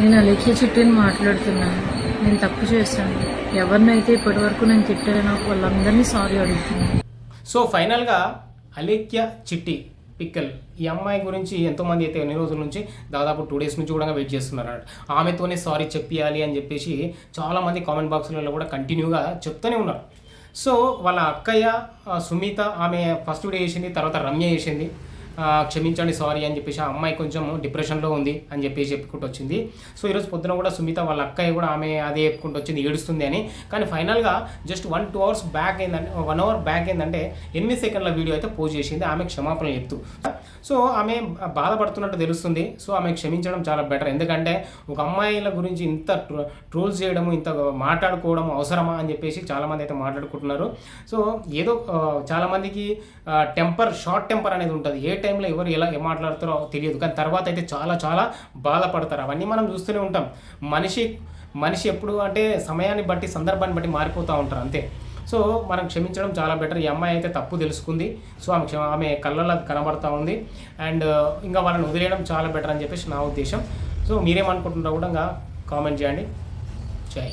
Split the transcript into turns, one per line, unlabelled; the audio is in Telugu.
నేను అలేఖ్య చిట్టిని మాట్లాడుతున్నాను. నేను తప్పు చేశాను. ఎవరినైతే ఇప్పటివరకు నేను తిట్టానో వాళ్ళందరినీ సారీ అడుగుతున్నాను.
సో ఫైనల్గా అలేఖ్య చిట్టి పిక్కల్ ఈ అమ్మాయి గురించి ఎంతోమంది అయితే ఎన్ని రోజుల నుంచి దాదాపు టూ డేస్ నుంచి కూడా వెయిట్ చేస్తున్నారు. అన్నమాట ఆమెతోనే సారీ చెప్పియాలి అని చెప్పేసి చాలామంది కామెంట్ బాక్స్లలో కూడా కంటిన్యూగా చెప్తూనే ఉన్నారు. సో వాళ్ళ అక్కయ్య ఆ, సునీత ఆమె ఫస్ట్ వీడియో చేసింది తర్వాత రమ్య చేసింది. క్షమించండి సారీ అని చెప్పేసి ఆ అమ్మాయి కొంచెం డిప్రెషన్లో ఉంది అని చెప్పేసి చెప్పుకుంటూ వచ్చింది. సో ఈరోజు పొద్దున కూడా సుమిత వాళ్ళ అక్కయ్య కూడా ఆమె అదే చెప్పుకుంటూ వచ్చింది ఏడుస్తుంది అని. కానీ ఫైనల్గా just one two hours back ఏంటంటే వన్ అవర్ బ్యాక్ ఏంటంటే ఎనిమిది సెకండ్ల వీడియో అయితే పోస్ట్ చేసింది ఆమె క్షమాపణ చెప్తూ. సో ఆమె బాధపడుతున్నట్టు తెలుస్తుంది. సో ఆమె క్షమించడం చాలా బెటర్. ఎందుకంటే ఒక అమ్మాయిల గురించి ఇంత ట్రోల్స్ చేయడము ఇంత మాట్లాడుకోవడం అవసరమా అని చెప్పేసి చాలామంది అయితే మాట్లాడుకుంటున్నారు. సో ఏదో చాలామందికి టెంపర్ షార్ట్ టెంపర్ అనేది ఉంటుంది. ఏ టైంలో ఎవరు ఎలా ఏం మాట్లాడతారో తెలియదు. కానీ తర్వాత అయితే చాలా చాలా బాధపడతారు. అవన్నీ మనం చూస్తూనే ఉంటాం. మనిషి మనిషి ఎప్పుడు అంటే సమయాన్ని బట్టి సందర్భాన్ని బట్టి మారిపోతూ ఉంటారు. అంతే. సో మనం క్షమించడం చాలా బెటర్. ఈ అమ్మాయి అయితే తప్పు తెలుసుకుంది. సో ఆమె క్షమ ఆమె కళ్ళలో కనబడుతూ కనబడతా ఉంది. అండ్ ఇంకా వాళ్ళని వదిలేయడం చాలా బెటర్ అని చెప్పేసి నా ఉద్దేశం. సో మీరేమనుకుంటున్నారో కూడా కామెంట్ చేయండి. జై.